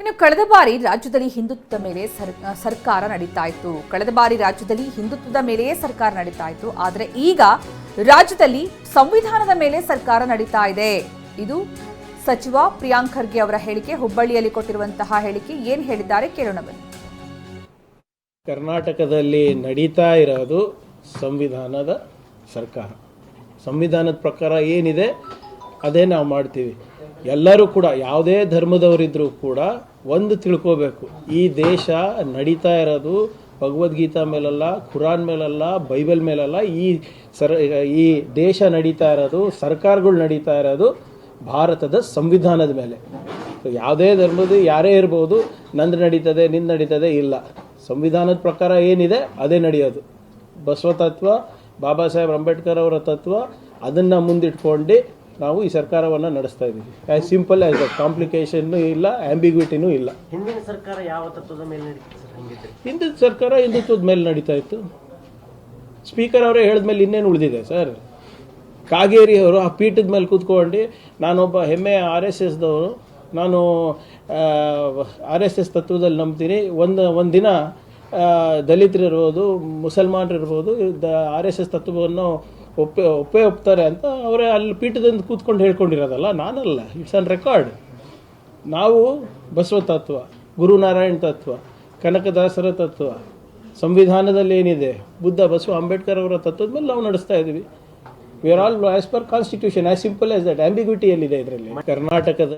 ಇನ್ನು ಕಳೆದ ಬಾರಿ ರಾಜ್ಯದಲ್ಲಿ ಹಿಂದುತ್ವದ ಮೇಲೆ ಸರ್- ಸರ್ಕಾರ ನಡೀತಾ ಇತ್ತು. ಕಳೆದ ಬಾರಿ ರಾಜ್ಯದಲ್ಲಿ ಹಿಂದುತ್ವದ ಮೇಲೆಯೇ ಸರ್ಕಾರ ನಡೀತಾ ಇತ್ತು. ಆದರೆ ಈಗ ರಾಜ್ಯದಲ್ಲಿ ಸಂವಿಧಾನದ ಮೇಲೆ ಸರ್ಕಾರ ನಡೀತಾ ಇದೆ. ಇದು ಸಚಿವ ಪ್ರಿಯಾಂಕ್ ಖರ್ಗೆ ಅವರ ಹೇಳಿಕೆ, ಹುಬ್ಬಳ್ಳಿಯಲ್ಲಿ ಕೊಟ್ಟಿರುವಂತಹ ಹೇಳಿಕೆ. ಏನ್ ಹೇಳಿದ್ದಾರೆ ಕೇಳೋಣ ಬನ್ನಿ. ಕರ್ನಾಟಕದಲ್ಲಿ ನಡೀತಾ ಇರೋದು ಸಂವಿಧಾನದ ಸರ್ಕಾರ. ಸಂವಿಧಾನದ ಪ್ರಕಾರ ಏನಿದೆ, ಅದೇ ನಾವು ಮಾಡ್ತೀವಿ. ಎಲ್ಲರೂ ಕೂಡ, ಯಾವುದೇ ಧರ್ಮದವರಿದ್ದರೂ ಕೂಡ ಒಂದು ತಿಳ್ಕೋಬೇಕು. ಈ ದೇಶ ನಡೀತಾ ಇರೋದು ಭಗವದ್ಗೀತಾ ಮೇಲಲ್ಲ, ಖುರಾನ್ ಮೇಲಲ್ಲ, ಬೈಬಲ್ ಮೇಲಲ್ಲ, ಈ ಸರ್, ಈ ದೇಶ ನಡೀತಾ ಇರೋದು, ಸರ್ಕಾರಗಳು ನಡೀತಾ ಇರೋದು ಭಾರತದ ಸಂವಿಧಾನದ ಮೇಲೆ. ಯಾವುದೇ ಧರ್ಮದ ಯಾರೇ ಇರ್ಬೋದು, ನಂದು ನಡೀತದೆ, ನಿಂದು ನಡೀತದೆ ಇಲ್ಲ. ಸಂವಿಧಾನದ ಪ್ರಕಾರ ಏನಿದೆ, ಅದೇ ನಡೆಯೋದು. ಬಸವ ತತ್ವ, ಬಾಬಾ ಸಾಹೇಬ್ ಅಂಬೇಡ್ಕರ್ ಅವರ ತತ್ವ, ಅದನ್ನು ಮುಂದಿಟ್ಕೊಂಡು ನಾವು ಈ ಸರ್ಕಾರವನ್ನು ನಡೆಸ್ತಾ ಇದ್ದೀವಿ ಆ್ಯಸ್ ಸಿಂಪಲ್ ಆ್ಯಸ್ ಅ ಕಾಂಪ್ಲಿಕೇಶನ್ನು ಇಲ್ಲ ಆ್ಯಂಬಿಗ್ವಿಟಿನೂ ಇಲ್ಲ. ಹಿಂದಿನ ಸರ್ಕಾರ ಯಾವ ತತ್ವದ ಮೇಲೆ ಹಿಂದಿನ ಸರ್ಕಾರ ಹಿಂದುತ್ವದ ಮೇಲೆ ನಡೀತಾ ಇತ್ತು. ಸ್ಪೀಕರ್ ಅವರೇ ಹೇಳಿದ್ಮೇಲೆ ಇನ್ನೇನು ಉಳಿದಿದೆ ಸರ್? ಕಾಗೇರಿ ಅವರು ಆ ಪೀಠದ ಮೇಲೆ ಕೂತ್ಕೊಂಡು ನಾನೊಬ್ಬ ಹೆಮ್ಮೆ ಆರ್ ಎಸ್ ಎಸ್ದವರು ನಾನು ಆರ್ ಎಸ್ ಎಸ್ ತತ್ವದಲ್ಲಿ ನಂಬ್ತೀನಿ. ಒಂದು ಒಂದು ದಿನ ದಲಿತರಿರ್ಬೋದು ಮುಸಲ್ಮಾನರಿರ್ಬೋದು ಆರ್ ಎಸ್ ಎಸ್ ತತ್ವವನ್ನು ಒಪ್ಪೆ, ಒಪ್ಪೇ ಒಪ್ತಾರೆ ಅಂತ ಅವರೇ ಅಲ್ಲಿ ಪೀಠದಿಂದ ಕೂತ್ಕೊಂಡು ಹೇಳ್ಕೊಂಡಿರೋದಲ್ಲ, ನಾನಲ್ಲ. ಇಟ್ಸ್ ಆನ್ ರೆಕಾರ್ಡ್ ನಾವು ಬಸವ ತತ್ವ, ಗುರುನಾರಾಯಣ ತತ್ವ, ಕನಕದಾಸರ ತತ್ವ, ಸಂವಿಧಾನದಲ್ಲಿ ಏನಿದೆ, ಬುದ್ಧ, ಬಸವ, ಅಂಬೇಡ್ಕರ್ ಅವರ ತತ್ವದ ಮೇಲೆ ನಾವು ನಡೆಸ್ತಾ ಇದ್ದೀವಿ. We are all as per constitution as simple as that ಎಲ್ಲಿದೆ ಇದರಲ್ಲಿ? ಕರ್ನಾಟಕದ